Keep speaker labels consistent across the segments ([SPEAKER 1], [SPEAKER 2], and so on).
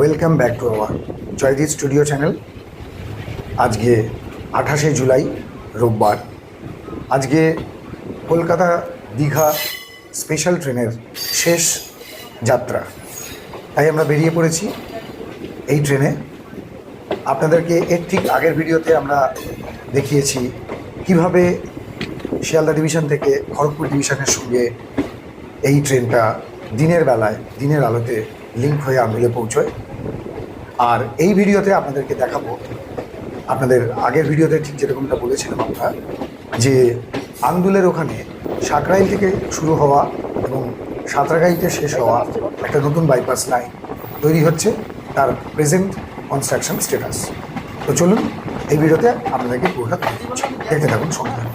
[SPEAKER 1] Welcome back to our Joydeep studio channel আজকে আঠাশে জুলাই, রোববার। আজকে কলকাতা দীঘা স্পেশাল ট্রেনের শেষ যাত্রা। তাই আমরা বেরিয়ে পড়েছি এই ট্রেনে আপনাদেরকে এর ঠিক আগের ভিডিওতে আমরা দেখিয়েছি কীভাবে শিয়ালদা ডিভিশন থেকে খড়গপুর ডিভিশনের সঙ্গে এই ট্রেনটা দিনের বেলায়, দিনের আলোতে লিঙ্ক হয়ে আন্দুলে পৌঁছয়। আর এই ভিডিওতে আপনাদেরকে দেখাবো, আপনাদের আগের ভিডিওতে ঠিক যেরকমটা বলেছিলাম আমরা, যে আন্দুলের ওখানে সাকরাইল থেকে শুরু হওয়া এবং সাঁতরাগাইতে শেষ হওয়া একটা নতুন বাইপাস লাইন তৈরি হচ্ছে, তার প্রেজেন্ট কনস্ট্রাকশন স্ট্যাটাস তো চলুন, এই ভিডিওতে আপনাদেরকে পুরোটা তুলে দিচ্ছি দেখতে থাকুন থাকুন।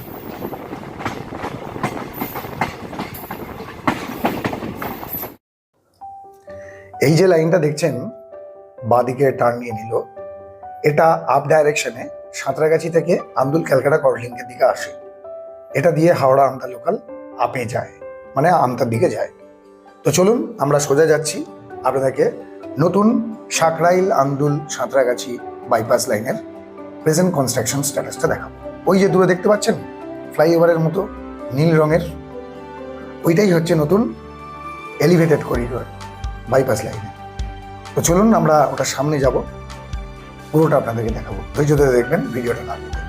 [SPEAKER 1] এই যে লাইনটা দেখছেন বাঁদিকে টার্ন নিয়ে নিল। এটা আপ ডাইরেকশনে সাঁতরাগাছি থেকে আন্দুল ক্যালকাটা করলিংকের দিকে আসে। এটা দিয়ে হাওড়া আমতা লোকাল আপে যায় মানে আমতার দিকে যায়। তো চলুন আমরা সোজা যাচ্ছি আপনাদেরকে নতুন সাকরাইল আন্দুল সাঁতরাগাছি বাইপাস লাইনের প্রেজেন্ট কনস্ট্রাকশন স্ট্যাটাসটা দেখাবো। ওই যে দূরে দেখতে পাচ্ছেন ফ্লাইওভারের মতো নীল রঙের। ওইটাই হচ্ছে নতুন এলিভেটেড করিডোর বাইপাস লাইনে তো চলুন আমরা ওটার সামনে যাব। পুরোটা আপনাদেরকে দেখাবো। ধৈর্য ধরে দেখবেন ভিডিওটা না দিতে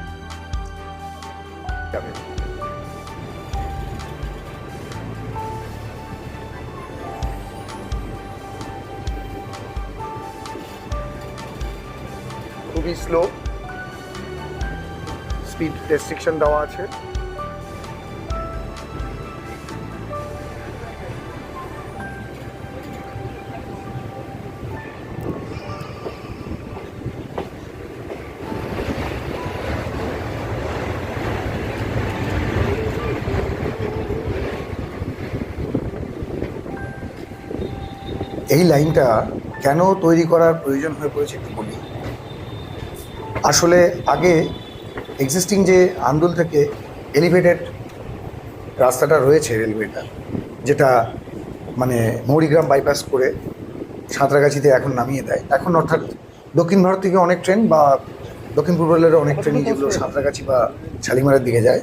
[SPEAKER 1] খুবই স্লো স্পিড রেস্ট্রিকশন দেওয়া আছে। এই লাইনটা কেন তৈরি করার প্রয়োজন হয়ে পড়েছে একটু বলি। আসলে আগে এক্সিস্টিং যে আন্দোল থেকে এলিভেটেড রাস্তাটা রয়েছে রেলওয়েটা যেটা মানে মৌরিগ্রাম বাইপাস করে সাঁতরাগাছিতে এখন নামিয়ে দেয়। এখন অর্থাৎ দক্ষিণ ভারত থেকে অনেক ট্রেন বা দক্ষিণ পূর্ব রেলের অনেক ট্রেনই যেগুলো সাঁতরাগাছি বা শালিমারের দিকে যায়,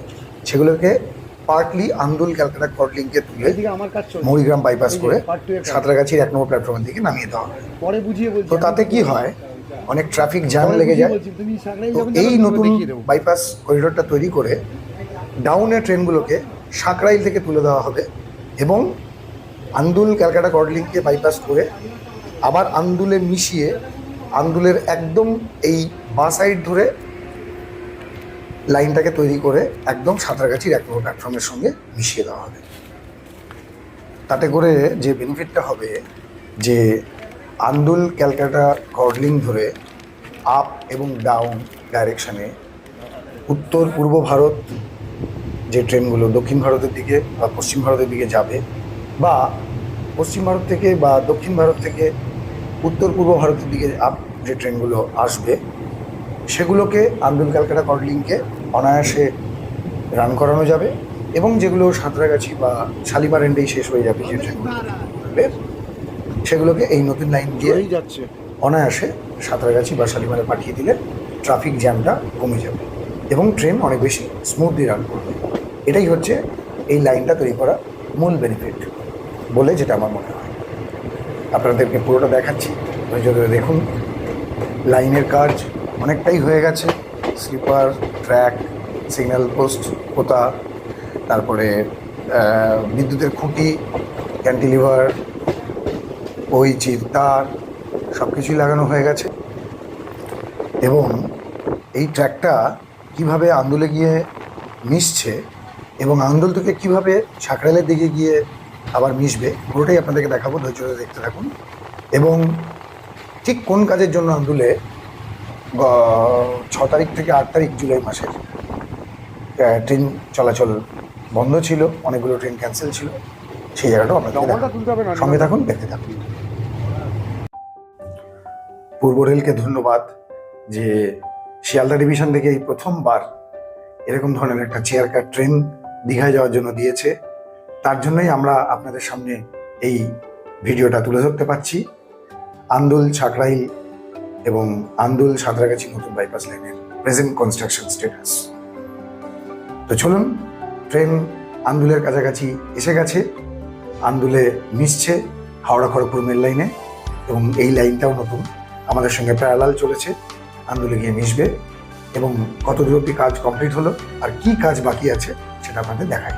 [SPEAKER 1] সেগুলোকে পার্টলি আন্দুল ক্যালকাটা কটলিংকে তুলে মৌরিগ্রাম বাইপাস করে। সাঁতরাগাছির এক নম্বর প্ল্যাটফর্মের দিকে নামিয়ে দেওয়া
[SPEAKER 2] পরে বুঝিয়ে
[SPEAKER 1] তো তাতে কি হয় অনেক ট্রাফিক জ্যাম লেগে যায় তো এই নতুন। বাইপাস করিডোরটা তৈরি করে ডাউনের ট্রেনগুলোকে সাঁকরাইল থেকে তুলে দেওয়া হবে এবং আন্দুল ক্যালকাটা কর্ডলিংকে বাইপাস করে আবার আন্দুলে মিশিয়ে আন্দুলের একদম এই বাঁ সাইড ধরে লাইনটাকে তৈরি করে একদম সাঁতরাগাছির এক প্ল্যাটফর্মের সঙ্গে মিশিয়ে দেওয়া হবে। তাতে করে যে বেনিফিটটা হবে যে আন্দুল, ক্যালকাটা, কর্ডলিং ধরে আপ এবং ডাউন ডাইরেকশানে উত্তর, পূর্ব ভারত যে ট্রেনগুলো দক্ষিণ ভারতের দিকে বা পশ্চিম ভারতের দিকে যাবে বা পশ্চিম ভারত থেকে বা দক্ষিণ ভারত থেকে উত্তর, পূর্ব ভারতের দিকে আপ যে ট্রেনগুলো আসবে সেগুলোকে আন্দুল ক্যালকাটা কর্ডলিংকে অনায়াসে রান করানো যাবে এবং যেগুলো সাঁতরাগাছি বা শালিমার এন্ডেই শেষ হয়ে যাবে সেগুলোকে এই নতুন লাইন দিয়ে
[SPEAKER 2] যাচ্ছে।
[SPEAKER 1] অনায়াসে সাঁতরাগাছি বা শালিমারে পাঠিয়ে দিলে ট্রাফিক জ্যামটা কমে যাবে এবং ট্রেন অনেক বেশি স্মুথলি রান করবে। এটাই হচ্ছে এই লাইনটা তৈরি করা মূল বেনিফিট বলে যেটা আমার মনে হয়। আপনাদেরকে পুরোটা দেখাচ্ছি। ধরে দেখুন লাইনের কাজ অনেকটাই হয়ে গেছে। স্লিপার, ট্র্যাক, সিগন্যাল পোস্ট পোতা তারপরে বিদ্যুতের খুঁটি, ক্যান্টিলিভার ওই যে তার সব কিছুই লাগানো হয়ে গেছে। এবং এই ট্র্যাকটা কীভাবে আন্দোলে গিয়ে মিশছে এবং আন্দোল থেকে কীভাবে সাকরাইলের দিকে গিয়ে আবার মিশবে, পুরোটাই আপনাদেরকে দেখাবো, ধৈর্য দেখতে থাকুন। এবং ঠিক কোন কাজের জন্য আন্দোলে ছ তারিখ থেকে আট তারিখ জুলাই মাসের ট্রেন চলাচল বন্ধ ছিল অনেকগুলো ট্রেন ক্যান্সেল ছিল। সেই জায়গাটাও আপনাদের সঙ্গে থাকুন দেখতে থাকুন। পূর্ব রেলকে ধন্যবাদ যে শিয়ালদা ডিভিশন থেকে এই প্রথমবার এরকম ধরনের একটা চেয়ার কার ট্রেন দীঘায় যাওয়ার জন্য দিয়েছে। তার জন্যই আমরা আপনাদের সামনে এই ভিডিওটা তুলে ধরতে পারছি। আন্দুল ছাকরাইল এবং আন্দুল সাঁতরাগাছি নতুন বাইপাস লাইনের প্রেজেন্ট কনস্ট্রাকশন স্টেটাস তো চলুন ট্রেন আন্দুলের কাছাকাছি এসে গেছে। আন্দুলে মিশছে হাওড়া খড়গপুর মেল লাইনে এবং এই লাইনটাও নতুন। আমাদের সঙ্গে প্যারালাল চলেছে। আন্দুলে গিয়ে মিশবে এবং কত দূর অব্দি কাজ কমপ্লিট হলো আর কি কাজ বাকি আছে সেটা আপনাদের দেখাই।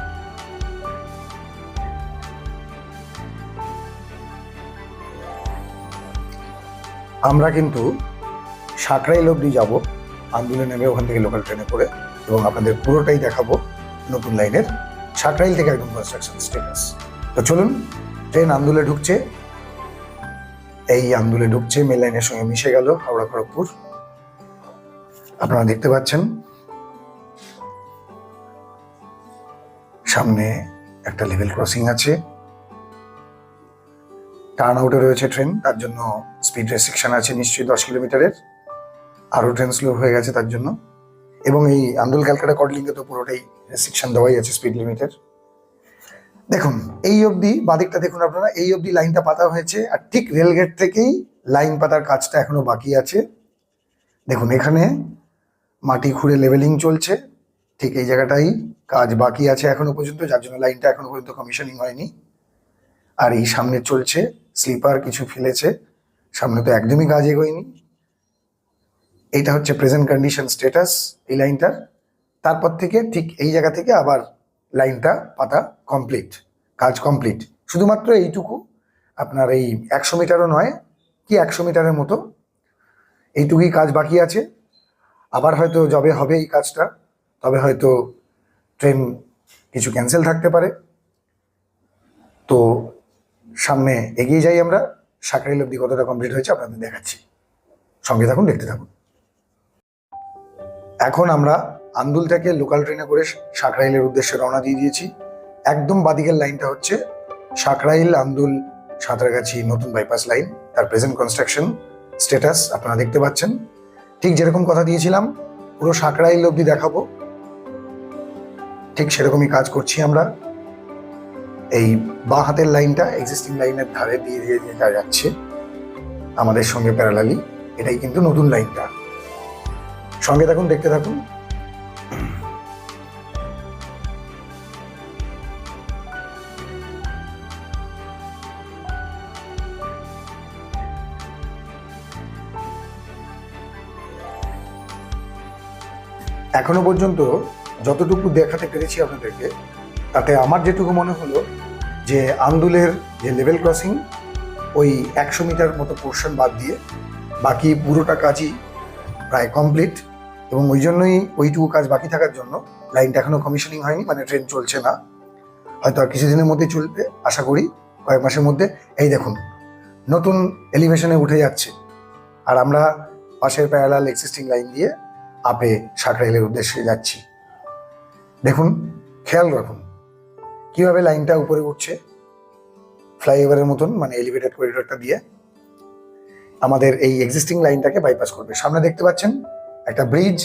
[SPEAKER 1] আমরা কিন্তু সাকরাইল অব্দি যাব। আন্দোলনে নেমে ওখান থেকে লোকাল ট্রেনে করে এবং আপনাদের পুরোটাই দেখাবো নতুন লাইনের সাকরাইল থেকে একদম কনস্ট্রাকশন স্টেটাস তো চলুন ট্রেন আন্দোলে ঢুকছে। এই আন্দোলে ঢুকছে মেল লাইনের সঙ্গে মিশে গেল হাওড়া খড়গপুর। আপনারা দেখতে পাচ্ছেন, সামনে একটা লেভেল ক্রসিং আছে। টার্ন আউটে রয়েছে ট্রেন তার জন্য স্পিড রেস্ট্রিকশন আছে নিশ্চয়ই দশ কিলোমিটারের। আরও ট্রেন স্লো হয়ে গেছে তার জন্য। এবং এই আন্দোল ক্যালকাটা কডলিংকে তো পুরোটাই রেস্ট্রিকশন দেওয়াই আছে স্পিড লিমিটের দেখুন, এই অবধি বাদিকটা দেখুন আপনারা, এই অবধি লাইনটা পাতা হয়েছে আর ঠিক রেলগেট থেকেই লাইন পাতার কাজটা এখনও বাকি আছে। দেখুন, এখানে মাটি খুঁড়ে লেভেলিং চলছে। ঠিক এই জায়গাটাই কাজ বাকি আছে এখনও পর্যন্ত, যার জন্য লাইনটা এখনও পর্যন্ত কমিশনিং হয়নি। আর এই সামনে চলছে স্লিপার কিছু ফেলেছে। সামনে তো একদমই কাজ এগোয়নি এইটা হচ্ছে প্রেজেন্ট কন্ডিশন স্ট্যাটাস এই লাইনটার। তারপর থেকে ঠিক এই জায়গা থেকে আবার লাইনটা, পাতা কমপ্লিট কাজ কমপ্লিট শুধুমাত্র এইটুকু, আপনার এই একশো মিটারও নয়, কি একশো মিটারের মতো, এইটুকুই কাজ বাকি আছে। আবার হয়তো যবে হবে এই কাজটা, তবে হয়তো ট্রেন কিছু ক্যান্সেল থাকতে পারে। তো সামনে এগিয়ে যাই আমরা। সাকরাইল অব্দি কতটা কমপ্লিট হয়েছে আপনাদের দেখাচ্ছি। সঙ্গে থাকুন, দেখতে থাকুন। এখন আমরা আন্দুল থেকে লোকাল ট্রেনে করে সাকরাইলের উদ্দেশ্যে রওনা দিয়ে দিয়েছি। একদম বাদিকের লাইনটা হচ্ছে সাকরাইল আন্দুল সাঁতরাগাছি নতুন বাইপাস লাইন তার প্রেজেন্ট কনস্ট্রাকশন স্ট্যাটাস আপনারা দেখতে পাচ্ছেন। ঠিক যেরকম কথা দিয়েছিলাম, পুরো সাকরাইল অব্দি দেখাবো। ঠিক সেরকমই কাজ করছি আমরা। এই বাঁ হাতের লাইনটা এক্সিস্টিং লাইনের ধারে দিয়ে দিয়ে দিয়ে যা যাচ্ছে, আমাদের সঙ্গে প্যারালালি এটাই কিন্তু নতুন লাইনটা। সঙ্গে থাকুন, দেখতে থাকুন। এখনও পর্যন্ত যতটুকু দেখাতে পেরেছি আপনাদেরকে, তাতে আমার যেটুকু মনে হলো যে আন্দুলের যে লেভেল ক্রসিং ওই একশো মিটার মতো পোর্শন বাদ দিয়ে বাকি পুরোটা কাজই প্রায় কমপ্লিট এবং ওই জন্যই ওইটুকু কাজ বাকি থাকার জন্য লাইনটা এখনও কমিশনিং হয়নি মানে ট্রেন চলছে না। হয়তো আর কিছুদিনের মধ্যেই চলবে, আশা করি কয়েক মাসের মধ্যে। এই দেখুন, নতুন এলিভেশনে উঠে যাচ্ছে। আর আমরা পাশের প্যারালাল এক্সিস্টিং লাইন দিয়ে আপে সাকরাইলের উদ্দেশ্যে যাচ্ছি। দেখুন, খেয়াল রাখুন কীভাবে লাইনটা উপরে উঠছে? ফ্লাইওভারের মতন মানে এলিভেটেড করিডোরটা দিয়ে আমাদের এই এক্সিস্টিং লাইনটাকে বাইপাস করবে। সামনে দেখতে পাচ্ছেন, একটা ব্রিজ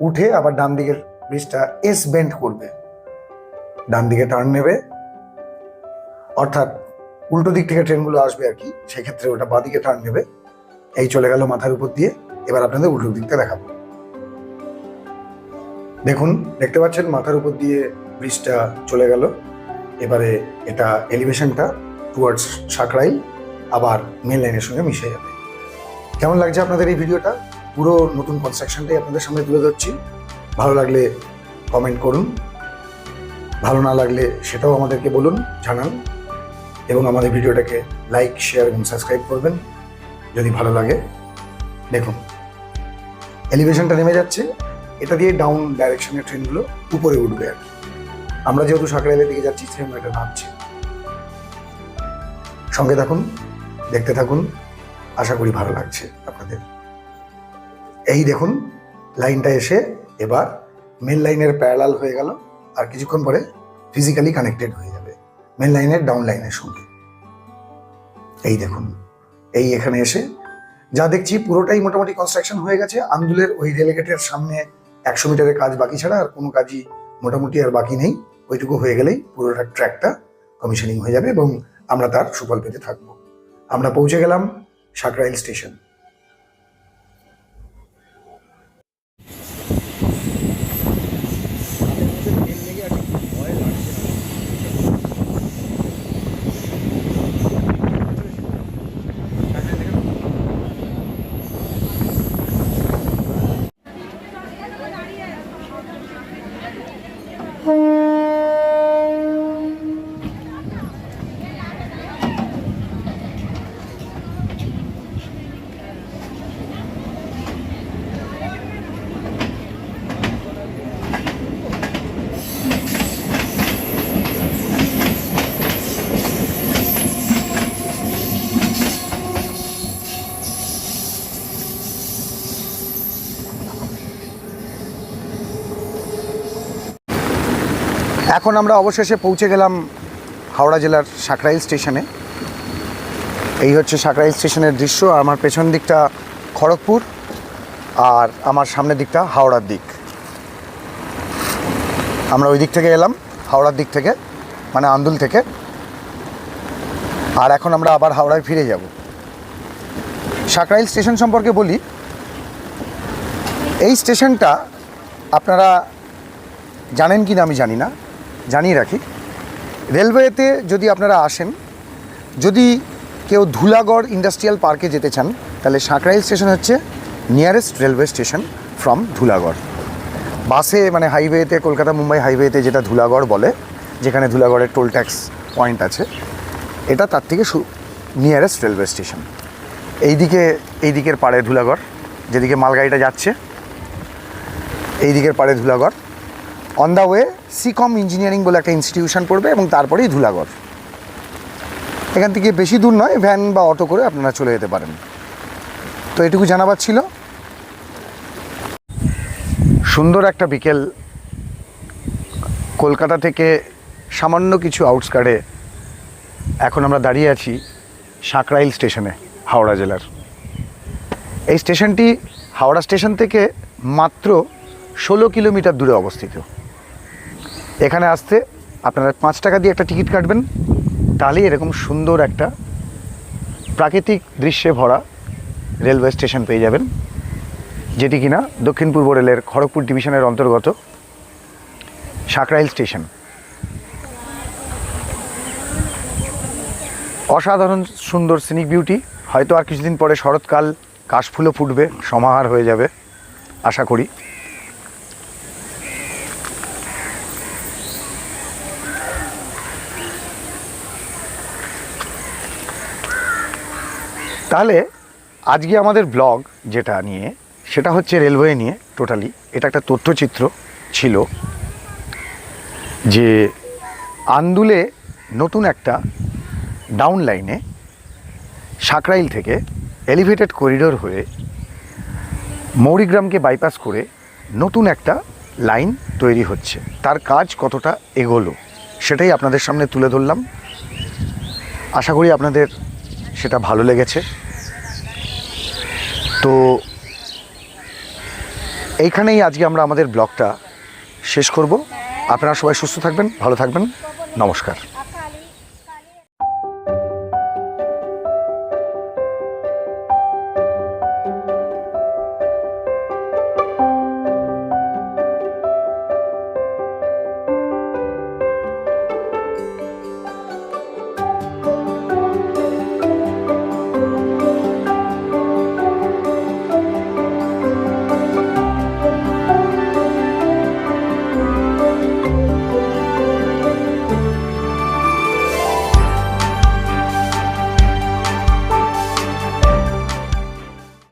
[SPEAKER 1] উঠে আবার ডান দিকের ব্রিজটা এস বেন্ড করবে। ডান দিকে টার্ন নেবে। অর্থাৎ উল্টো দিক থেকে ট্রেনগুলো আসবে আর কি, সেক্ষেত্রে ওটা বাদিকে টার্ন নেবে। এই চলে গেল মাথার উপর দিয়ে, এবার আপনাদের উল্টো দিকটা দেখাবো। দেখুন, দেখতে পাচ্ছেন মাথার উপর দিয়ে ব্রিজটা চলে গেল। এবারে এটা এলিভেশনটা টুয়ার্ডস সাকরাইল আবার মেন লাইনের সঙ্গে মিশে যাবে। কেমন লাগছে আপনাদের এই ভিডিওটা পুরো নতুন কনস্ট্রাকশনটাই আপনাদের সামনে তুলে ধরছি। ভালো লাগলে কমেন্ট করুন। ভালো না লাগলে সেটাও আমাদেরকে বলুন, জানান। এবং আমাদের ভিডিওটাকে লাইক শেয়ার এবং সাবস্ক্রাইব করবেন, যদি ভালো লাগে। দেখুন, এলিভেশনটা নেমে যাচ্ছে। এটা দিয়ে ডাউন ডাইরেকশনের ট্রেনগুলো উপরে উঠবে আর কি। আমরা যেহেতু সাকরাইলের দিকে যাচ্ছি সেরকম এটা নামছে সঙ্গে থাকুন, দেখতে থাকুন, আশা করি ভালো লাগছে আপনাদের। এই দেখুন, লাইনটা এসে এবার মেন লাইনের প্যারালাল হয়ে গেল, আর কিছুক্ষণ পরে ফিজিক্যালি কানেক্টেড হয়ে যাবে মেন লাইনের ডাউন লাইনের সঙ্গে। এই দেখুন, এই এখানে এসে যা দেখছি পুরোটাই মোটামুটি কনস্ট্রাকশন হয়ে গেছে। আন্দুলের ওই রেলগেটের সামনে একশো মিটারের কাজ বাকি ছাড়া আর কোনো কাজই মোটামুটি আর বাকি নেই। ওইটুকু হয়ে গেলেই পুরোটা ট্র্যাকটা কমিশনিং হয়ে যাবে এবং আমরা তার সুফল পেতে থাকব। আমরা পৌঁছে গেলাম সাকরাইল স্টেশন। এখন আমরা অবশেষে পৌঁছে গেলাম হাওড়া জেলার সাকরাইল স্টেশনে এই হচ্ছে সাকরাইল স্টেশনের দৃশ্য, আমার পেছন দিকটা খড়গপুর আর আমার সামনের দিকটা হাওড়ার দিক। আমরা ওই দিক থেকে এলাম, হাওড়ার দিক থেকে মানে আন্দুল থেকে। আর এখন আমরা আবার হাওড়ায় ফিরে যাব। সাকরাইল স্টেশন সম্পর্কে বলি, এই স্টেশনটা আপনারা জানেন কি না আমি জানি না। জানিয়ে রাখি, রেলওয়েতে যদি আপনারা আসেন, যদি কেউ ধুলাগড় ইন্ডাস্ট্রিয়াল পার্কে যেতে চান, তাহলে সাঁকরাইল স্টেশন হচ্ছে nearest railway station from Dhulagarh. বাসে মানে হাইওয়েতে কলকাতা মুম্বাই হাইওয়েতে যেটা ধুলাগড় বলে, যেখানে ধুলাগড়ের টোল ট্যাক্স পয়েন্ট আছে, এটা তার থেকে নিয়ারেস্ট রেলওয়ে স্টেশন এইদিকে এই দিকের পাড়ে ধুলাগড়, যেদিকে মালগাড়িটা যাচ্ছে এই দিকের পাড়ে Dhulagarh. On the way Seacom engineering বলে একটা ইনস্টিটিউশন পড়বে এবং তারপরেই ধুলাগড় এখান থেকে বেশি দূর নয় ভ্যান বা অটো করে আপনারা চলে যেতে পারেন। তো এটুকু জানাবার ছিল। সুন্দর একটা বিকেল। কলকাতা থেকে সামান্য কিছু আউটস্কার্টে এখন আমরা দাঁড়িয়ে আছি সাঁকরাইল স্টেশনে হাওড়া জেলার। এই স্টেশনটি হাওড়া স্টেশন থেকে মাত্র ষোলো কিলোমিটার দূরে অবস্থিত। এখানে আসতে আপনারা পাঁচ টাকা দিয়ে একটা টিকিট কাটবেন। তাহলেই এরকম সুন্দর একটা প্রাকৃতিক দৃশ্যে ভরা রেলওয়ে স্টেশন পেয়ে যাবেন, যেটি কিনা দক্ষিণ পূর্ব রেলের খড়গপুর ডিভিশনের অন্তর্গত সাকরাইল স্টেশন। অসাধারণ সুন্দর সিনিক বিউটি হয়তো আর কিছুদিন পরে শরৎকাল কাশফুলও ফুটবে, সমাহার হয়ে যাবে, আশা করি। তাহলে আজকে আমাদের ব্লগ যেটা নিয়ে, সেটা হচ্ছে রেলওয়ে নিয়ে টোটালি এটা একটা তথ্যচিত্র ছিল যে আন্দুলে নতুন একটা ডাউন লাইনে সাকরাইল থেকে এলিভেটেড করিডোর হয়ে মৌরিগ্রামকে বাইপাস করে নতুন একটা লাইন তৈরি হচ্ছে। তার কাজ কতটা এগোলো, সেটাই আপনাদের সামনে তুলে ধরলাম। আশা করি আপনাদের সেটা ভালো লেগেছে। তো এইখানেই আজকে আমরা আমাদের ব্লগটা শেষ করব। আপনারা সবাই সুস্থ থাকবেন, ভালো থাকবেন। নমস্কার।